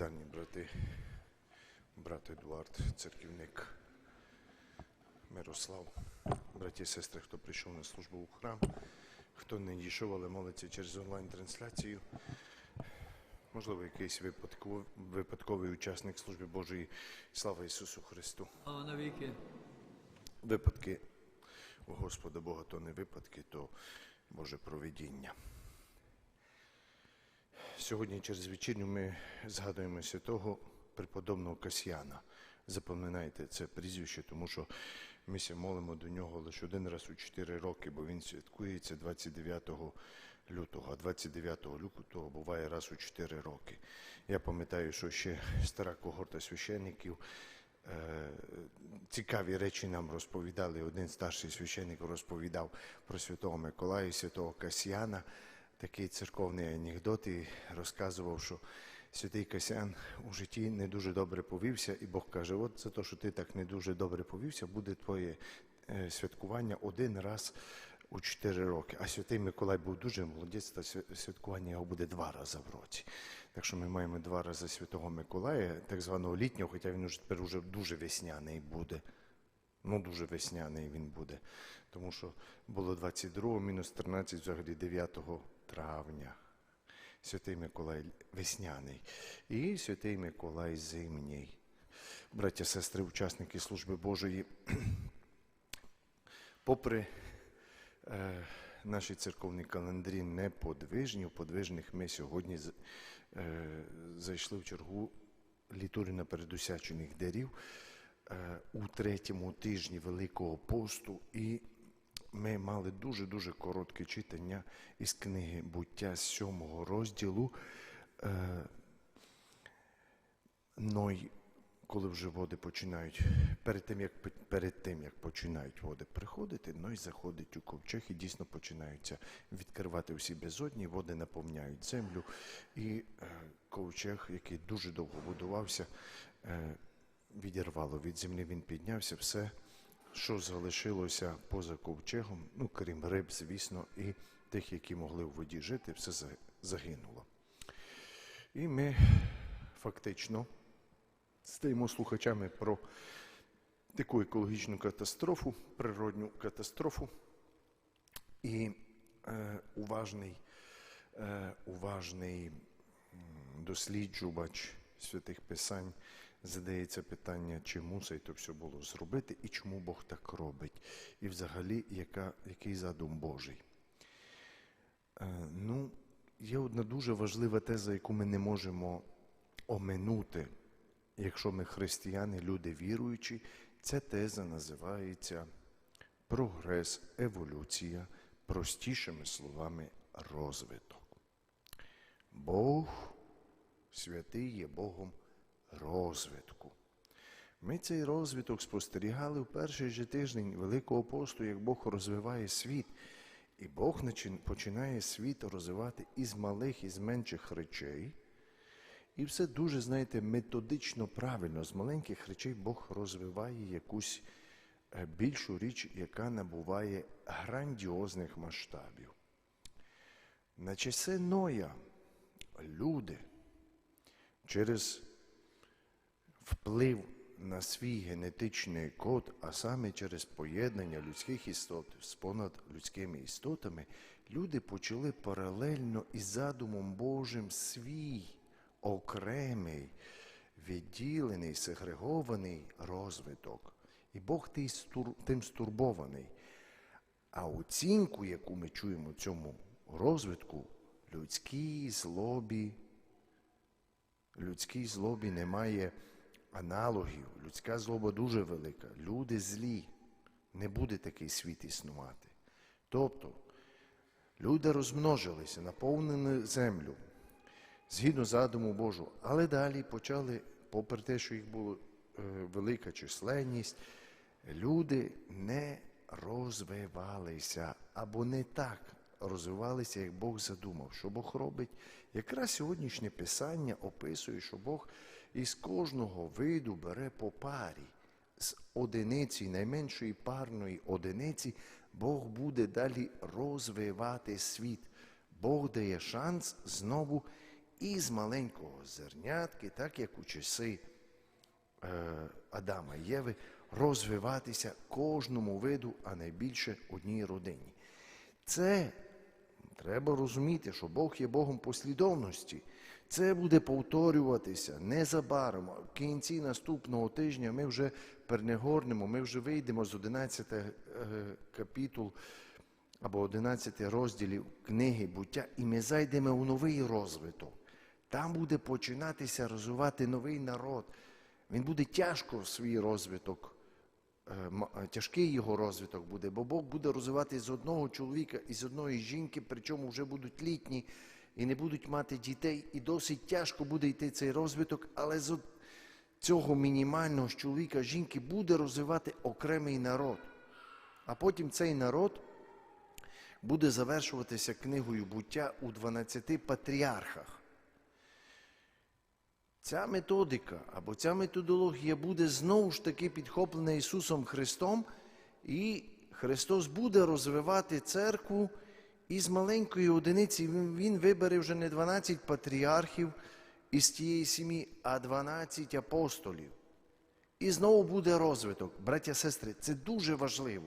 Вітання, брати, брат Едуард, церківник Мирослав, браті і сестри, хто прийшов на службу у храм, хто не дійшов, але молиться через онлайн-трансляцію. Можливо, якийсь випадковий, випадковий учасник служби Божої. Слава Ісусу Христу. А навіки. Випадки у Господа Бога то не випадки, то Боже провидіння. Сьогодні через вечірню ми згадуємо святого преподобного Касьяна. Запам'ятайте це прізвище, тому що ми молимо до нього лише один раз у 4 роки, бо він святкується 29 лютого, а 29 лютого буває раз у 4 роки. Я пам'ятаю, що ще стара когорта священників е, цікаві речі нам розповідали. Один старший священник розповідав про святого Миколая і святого Касьяна такий церковний анекдот і розказував, що святий Касян у житті не дуже добре повівся, і Бог каже: от за те, що ти так не дуже добре повівся, буде твоє е, святкування один раз у чотири роки. А святий Миколай був дуже молодець, та святкування його буде два рази в році. Так що ми маємо два рази святого Миколая, так званого літнього, хоча він уже тепер уже дуже весняний буде. Ну, дуже весняний він буде. Тому що було 22, мінус 13, взагалі 9 травня. Святий Миколай весняний. І святий Миколай зимній. Браття, сестри, учасники служби Божої. Попри е, наші церковні календарі неподвижні, у подвижних ми сьогодні е, зайшли в чергу літурі на передусячених дарів е, у третьому тижні Великого посту, і ми мали дуже-дуже коротке читання із книги буття сьомого розділу. Е, Ной, коли вже води починають, перед тим, як, перед тим, як починають води приходити, Ной заходить у ковчег і дійсно починаються відкривати всі безодні, води наповняють землю. І е, ковчег, який дуже довго будувався, е, відірвало від землі, він піднявся, все, що залишилося поза ковчегом, ну крім риб, звісно, і тих, які могли в воді жити, все загинуло. І ми фактично стаємо слухачами про таку екологічну катастрофу, природню катастрофу. І е, уважний, е, уважний досліджувач святих писань задається питання, чи мусить то все було зробити, і чому Бог так робить, і взагалі яка, який задум Божий. Е, Ну, є одна дуже важлива теза, яку ми не можемо оминути, якщо ми християни, люди віруючі. Ця теза називається прогрес, еволюція, простішими словами, розвиток. Бог святий є Богом розвитку. Ми цей розвиток спостерігали в перший же тиждень Великого посту, як Бог розвиває світ. І Бог починає світ розвивати із малих, із менших речей. І все дуже, знаєте, методично правильно. З маленьких речей Бог розвиває якусь е, більшу річ, яка набуває грандіозних масштабів. На часи Ноя люди через вплив на свій генетичний код, а саме через поєднання людських істот з понадлюдськими істотами, люди почали паралельно із задумом Божим свій окремий, відділений, сегрегований розвиток. І Бог тим стурбований. А оцінку, яку ми чуємо цьому розвитку, людській злобі, людській злобі немає аналогів. Людська злоба дуже велика. Люди злі. Не буде такий світ існувати. Тобто, люди розмножилися, наповнили землю згідно задуму Божого. Але далі почали, попри те, що їх була е, велика численність, люди не розвивалися або не так розвивалися, як Бог задумав. Що Бог робить? Якраз сьогоднішнє писання описує, що Бог із кожного виду бере по парі. З одиниці, найменшої парної одиниці, Бог буде далі розвивати світ. Бог дає шанс знову із маленького зернятки, так як у часи е, Адама і Єви, розвиватися кожному виду, а найбільше одній родині. Це треба розуміти, що Бог є Богом послідовності. Це буде повторюватися незабаром. В кінці наступного тижня ми вже перегорнемо, ми вже вийдемо з 11 е, капітул або 11 розділів книги буття, і ми зайдемо у новий розвиток. Там буде починатися розвивати новий народ. Він буде тяжко свій розвиток, е, е, тяжкий його розвиток буде, бо Бог буде розвивати з одного чоловіка і з одної жінки, причому вже будуть літні і не будуть мати дітей, і досить тяжко буде йти цей розвиток, але з цього мінімального чоловіка жінки буде розвивати окремий народ. А потім цей народ буде завершуватися книгою буття у 12 патріархах. Ця методика або ця методологія буде знову ж таки підхоплена Ісусом Христом, і Христос буде розвивати церкву із маленької одиниці. Він, вибере вже не 12 патріархів із тієї сім'ї, а 12 апостолів. І знову буде розвиток. Браття, сестри, це дуже важливо.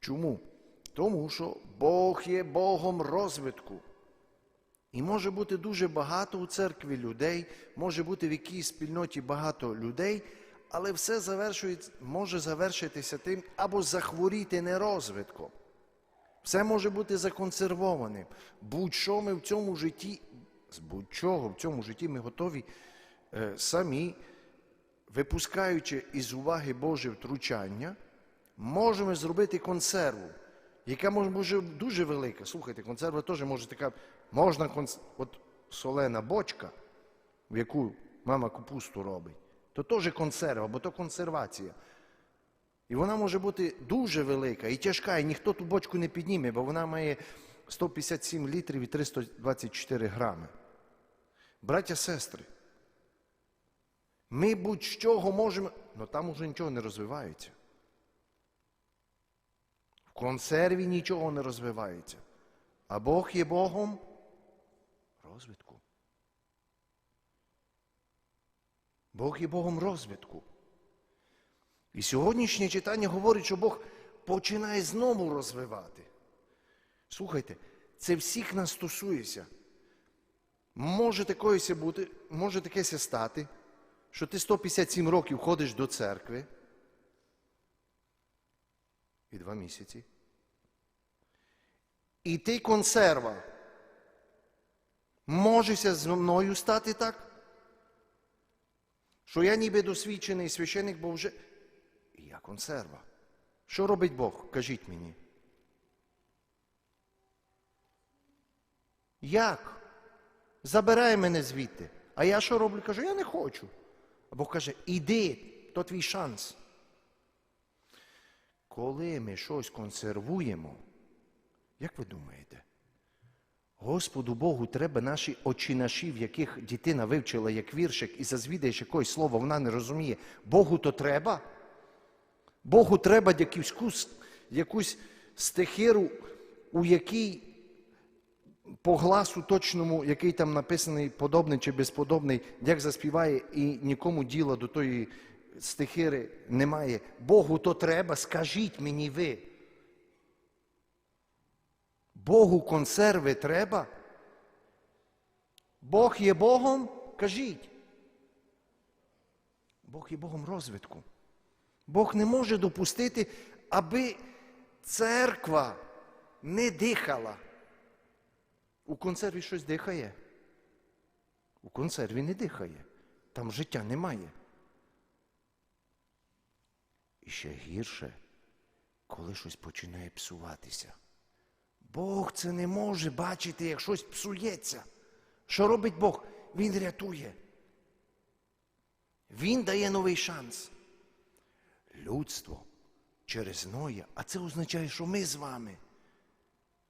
Чому? Тому що Бог є Богом розвитку. І може бути дуже багато у церкві людей, може бути в якійсь спільноті багато людей, але все може завершитися тим або захворіти нерозвитком. Все може бути законсервованим. Будь-що ми в цьому житті, з будь-чого в цьому житті ми готові е, самі, випускаючи із уваги Боже втручання, можемо зробити консерву, яка може бути дуже велика. Слухайте, консерва теж може така, можна конс... от солена бочка, в яку мама капусту робить, то теж консерва, бо то консервація. І вона може бути дуже велика і тяжка, і ніхто ту бочку не підніме, бо вона має 157 літрів і 324 грами. Браття, сестри, ми будь-чого можемо, але там уже нічого не розвивається. В консерві нічого не розвивається. А Бог є Богом розвитку. Бог є Богом розвитку. І сьогоднішнє читання говорить, що Бог починає знову розвивати. Слухайте, це всіх нас стосується. Може такоїсь бути, може такеся стати, що ти 157 років ходиш до церкви і два місяці. І ти консерва. Можеся зі мною стати так? Що я ніби досвідчений священик, бо вже. Консерва. Що робить Бог? Кажіть мені. Як? Забирай мене звідти. А я що роблю? Кажу, я не хочу. А Бог каже, іди, то твій шанс. Коли ми щось консервуємо, як ви думаєте? Господу Богу треба наші очі в яких дитина вивчила як віршик, і зазвідаєш якось слово, вона не розуміє. Богу то треба. Богу треба якусь, якусь стихиру, у якій по гласу точному, який там написаний подобний чи безподобний, як заспіває, і нікому діла до тої стихири немає. Богу то треба, скажіть мені ви. Богу консерви треба? Бог є Богом? Кажіть. Бог є Богом розвитку. Бог не може допустити, аби церква не дихала. У консерві щось дихає. У консерві не дихає. Там життя немає. І ще гірше, коли щось починає псуватися. Бог це не може бачити, як щось псується. Що робить Бог? Він рятує. Він дає новий шанс. Людство через Ноя, а це означає, що ми з вами.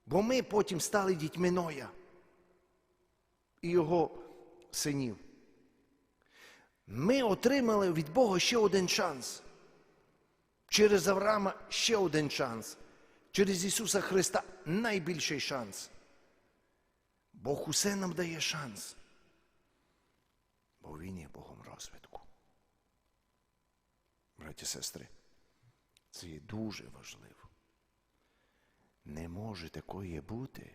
Бо ми потім стали дітьми Ноя і його синів. Ми отримали від Бога ще один шанс. Через Авраама ще один шанс. Через Ісуса Христа найбільший шанс. Бог усе нам дає шанс. Бо Він є Богом. Браті сестри, це є дуже важливо. Не може такої бути,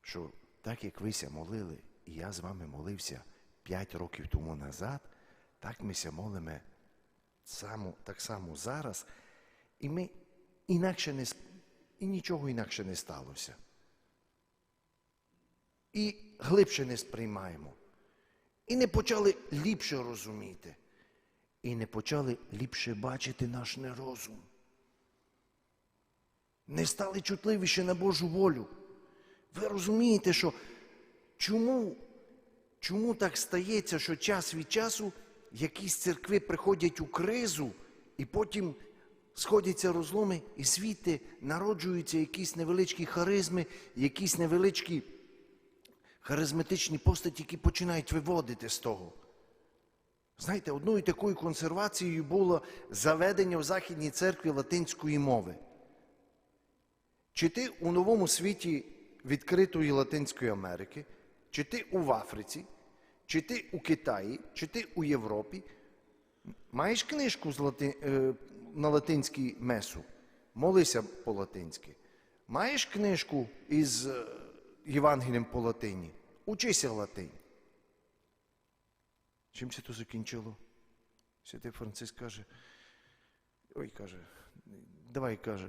що так як вися молили, і я з вами молився 5 років тому назад, так ми ся молимо само, так само зараз, і ми інакше не і нічого інакше не сталося. І глибше не сприймаємо. І не почали ліпше розуміти. І не почали ліпше бачити наш нерозум. Не стали чутливіше на Божу волю. Ви розумієте, що чому, чому так стається, що час від часу якісь церкви приходять у кризу, і потім сходяться розломи, і звідти народжуються якісь невеличкі харизми, якісь невеличкі харизматичні постаті, які починають виводити з того. Знаєте, одною такою консервацією було заведення в Західній церкві латинської мови. Чи ти у новому світі відкритої Латинської Америки, чи ти у Африці, чи ти у Китаї, чи ти у Європі, маєш книжку з лати... е, на латинській месу, молися по-латинськи. Маєш книжку із е, Євангелієм по латині, учися латинь. Чим це то закінчило? Святий Франциск каже, ой, каже, давай каже,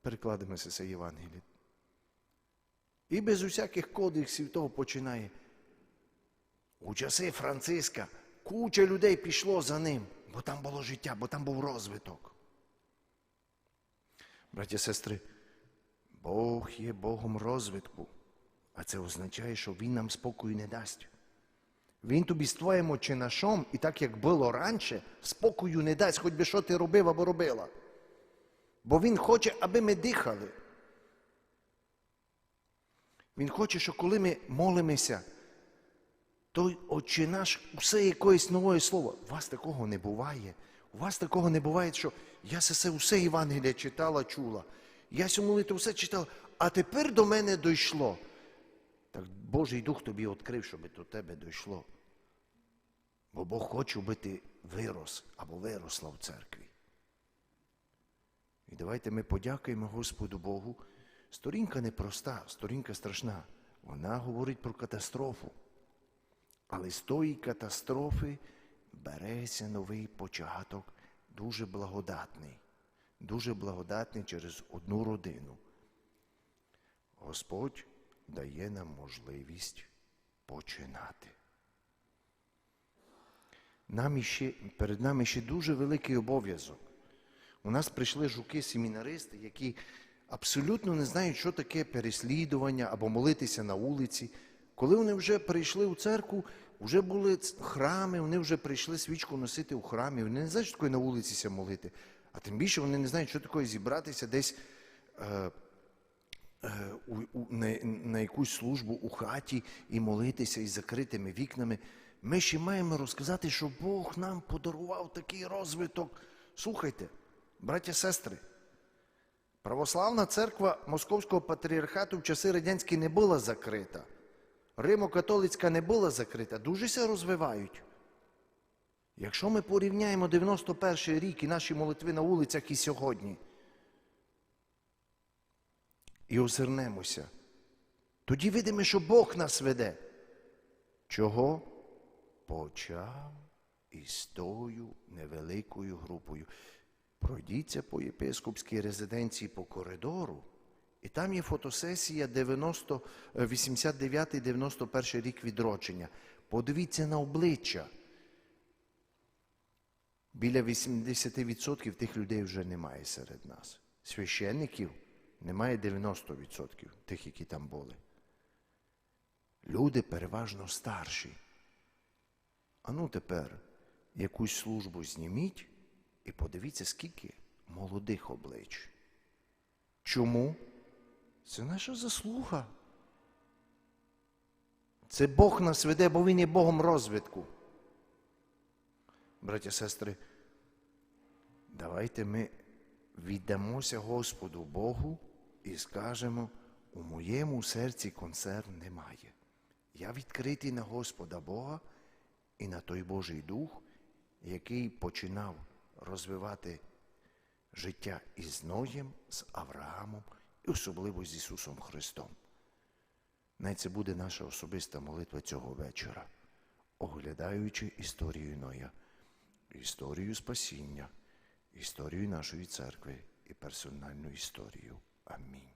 перекладемося це Євангеліє. І без усяких кодексів того починає. У часи Франциска куча людей пішло за ним, бо там було життя, бо там був розвиток. Браті сестри, Бог є Богом розвитку, а це означає, що Він нам спокою не дасть. Він тобі з твоїм очинашом, і так як було раніше, спокою не дасть, хоч би що ти робив або робила. Бо Він хоче, аби ми дихали. Він хоче, що коли ми молимося, той наш усе якоїсь нової слова. У вас такого не буває. У вас такого не буває, що я це усе Євангелія читала, чула. Я цю молитву все читала, а тепер до мене дійшло. Так Божий Дух тобі відкрив, щоб до тебе дійшло. Бо Бог хоче, аби ти вирос або виросла в церкві. І давайте ми подякуємо Господу Богу. Сторінка непроста, сторінка страшна. Вона говорить про катастрофу. Але з тої катастрофи береться новий початок, дуже благодатний, дуже благодатний через одну родину. Господь дає нам можливість починати. Нам іще, перед нами ще дуже великий обов'язок. У нас прийшли жуки-семінаристи, які абсолютно не знають, що таке переслідування або молитися на вулиці. Коли вони вже прийшли у церкву, вже були храми, вони вже прийшли свічку носити у храмі. Вони не знають, що таке на вулиці молити. А тим більше вони не знають, що таке зібратися десь е, у, у, на, на якусь службу у хаті і молитися із закритими вікнами. Ми ще маємо розказати, що Бог нам подарував такий розвиток. Слухайте, браття сестри, православна церква Московського патріархату в часи радянські не була закрита. Римо-католицька не була закрита, дуже се розвивають. Якщо ми порівняємо 91 рік і наші молитви на вулицях і сьогодні, і озирнемося, тоді видимо, що Бог нас веде. Чого? Почав із тою невеликою групою. Пройдіться по єпископській резиденції по коридору, і там є фотосесія 90, е, 89-91 рік відродження. Подивіться на обличчя. Біля 80% тих людей вже немає серед нас. Священників немає 90% тих, які там були. Люди переважно старші. А ну тепер якусь службу зніміть і подивіться, скільки молодих облич. Чому? Це наша заслуга. Це Бог нас веде, бо Він є Богом розвитку. Браття сестри, давайте ми віддамося Господу Богу і скажемо, у моєму серці консерв немає. Я відкритий на Господа Бога і на той Божий Дух, який починав розвивати життя із Ноєм, з Авраамом і особливо з Ісусом Христом. Най це буде наша особиста молитва цього вечора, оглядаючи історію Ноя, історію спасіння, історію нашої церкви і персональну історію. a mim.